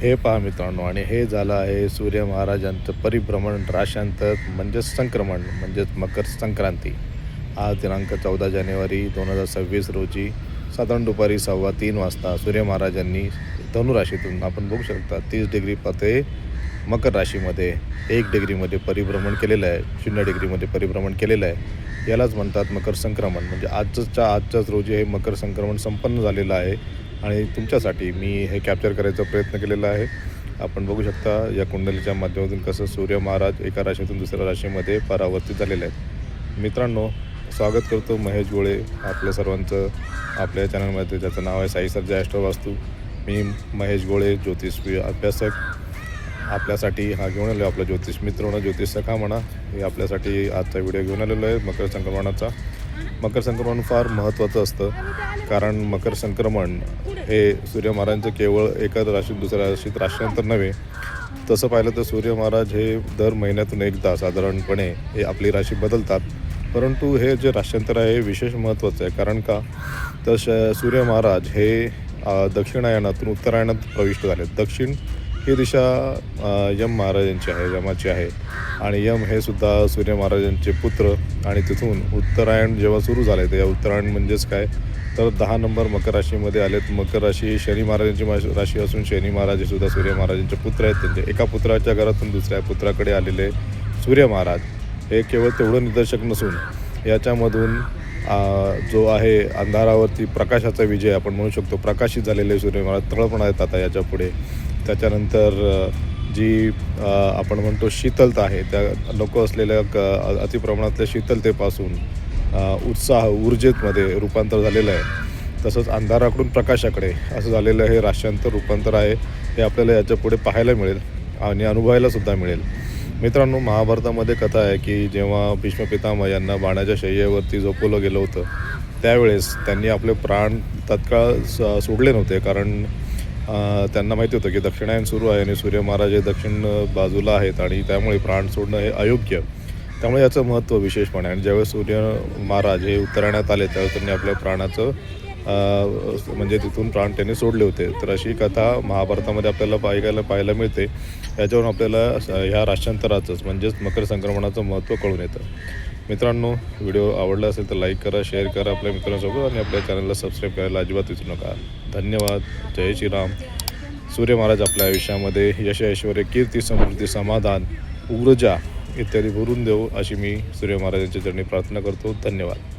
हे पहा मित्रांनो आणि हे झालं आहे सूर्य महाराजांचं परिभ्रमण राशांतर म्हणजेच संक्रमण म्हणजेच मकर संक्रांती. आज दिनांक चौदा जानेवारी दोन हजार सव्वीस रोजी साधारण दुपारी सव्वा तीन वाजता सूर्य महाराजांनी धनुराशीतून आपण बघू शकता तीस डिग्री पते मकर राशीमध्ये एक डिग्रीमध्ये परिभ्रमण केलेलं आहे शून्य डिग्रीमध्ये परिभ्रमण केलेलं आहे. यालाच म्हणतात मकर संक्रमण. म्हणजे आजच्या आजच्याच रोजी हे मकर संक्रमण संपन्न झालेलं आहे आणि तुमच्यासाठी मी हे कॅप्चर करायचा प्रयत्न केलेला आहे. आपण बघू शकता या कुंडलीच्या माध्यमातून कसं सूर्य महाराज एका राशीतून दुसऱ्या राशीमध्ये परावर्तित झालेले आहेत. मित्रांनो स्वागत करतो महेश गोळे आपल्या सर्वांचं आपल्या चॅनलमध्ये त्याचं नाव आहे साई सर्जा ॲस्ट्रोवास्तू मी महेश गोळे ज्योतिष अभ्यासक. आपल्यासाठी हा घेऊन आलो आपला ज्योतिष. मित्र म्हणा ज्योतिष सखा म्हणा हे आपल्यासाठी आजचा व्हिडिओ घेऊन आलेलो आहे मकर संक्रमणाचा. मकर संक्रमण फार महत्त्वाचं असतं. कारण मकर संक्रमण हे सूर्य महाराजांचं केवळ एका राशीत दुसऱ्या राशीत राशीनंतर नव्हे. तसं पाहिलं तर सूर्य महाराज हे दर महिन्यातून एकदा साधारणपणे हे आपली राशी बदलतात. परंतु हे जे राष्ट्रांतर आहे हे विशेष महत्त्वाचं आहे. कारण का? तर श सूर्य महाराज हे दक्षिणायनातून उत्तरायणात प्रविष्ट झाले दक्षिण ही दिशा यम महाराजांची आहे यमाची आहे. आणि यम हे सुद्धा सूर्य महाराजांचे पुत्र आणि तिथून उत्तरायण जेव्हा सुरू झाले तर या उत्तरायण म्हणजेच काय? तर दहा नंबर मकर राशीमध्ये आलेत. मकर राशी ही शनी महाराजांची राशी असून शनी महाराज हे सुद्धा सूर्य महाराजांचे पुत्र आहेत. त्यांचे एका पुत्राच्या घरातून दुसऱ्या पुत्राकडे आलेले सूर्य महाराज हे केवळ तेवढं निदर्शक नसून याच्यामधून जो आहे अंधारावरती प्रकाशाचा विजय आपण म्हणू शकतो. प्रकाशित झालेले सूर्य महाराज तळपण आहेत आता याच्यापुढे. त्याच्यानंतर जी आपण म्हणतो शीतलता आहे त्या नको असलेल्या क अतिप्रमाणातल्या शीतलतेपासून उत्साह ऊर्जेतमध्ये रूपांतर झालेलं आहे. तसंच अंधाराकडून प्रकाशाकडे असं झालेलं हे राष्ट्रांतर रूपांतर आहे हे आपल्याला याच्यापुढे पाहायला मिळेल आणि अनुभवायला सुद्धा मिळेल. मित्रांनो महाभारतामध्ये कथा आहे की जेव्हा भीष्म पितामह यांना बाणाच्या शय्येवरती झोपवलं गेलं होतं त्यावेळेस त्यांनी आपले प्राण तत्काळ स- सोडले नव्हते कारण त्यांना माहिती होतं की दक्षिणायन सुरू आहे आणि सूर्य महाराज हे दक्षिण बाजूला आहेत आणि त्यामुळे प्राण सोडणं हे अयोग्य. त्यामुळे याचं महत्त्व विशेषपणे आणि ज्यावेळेस सूर्य महाराज हे उत्तरायणात आले त्यावेळेस त्यांनी आपल्या प्राणाचं म्हणजे तिथून प्राण त्यांनी सोडले होते. तर अशी कथा महाभारतामध्ये आपल्याला पाहायला पाहायला मिळते. याच्यावरून आपल्याला ह्या राष्ट्रांतराचंच म्हणजेच मकर संक्रमणाचं महत्त्व कळून येतं. मित्रांनो व्हिडिओ आवडला असेल तर लाईक करा शेअर करा आपल्या मित्रांसोबत आणि आपल्या चॅनलला सबस्क्राईब करायला अजिबात विसरू नका. धन्यवाद. जय श्रीराम. सूर्य महाराज आपल्या आयुष्यामध्ये यश ऐश्वर कीर्ती समृद्धी समाधान ऊर्जा इत्यादी भरून देऊ अशी मी सूर्य महाराजांच्या चरणी प्रार्थना करतो. धन्यवाद.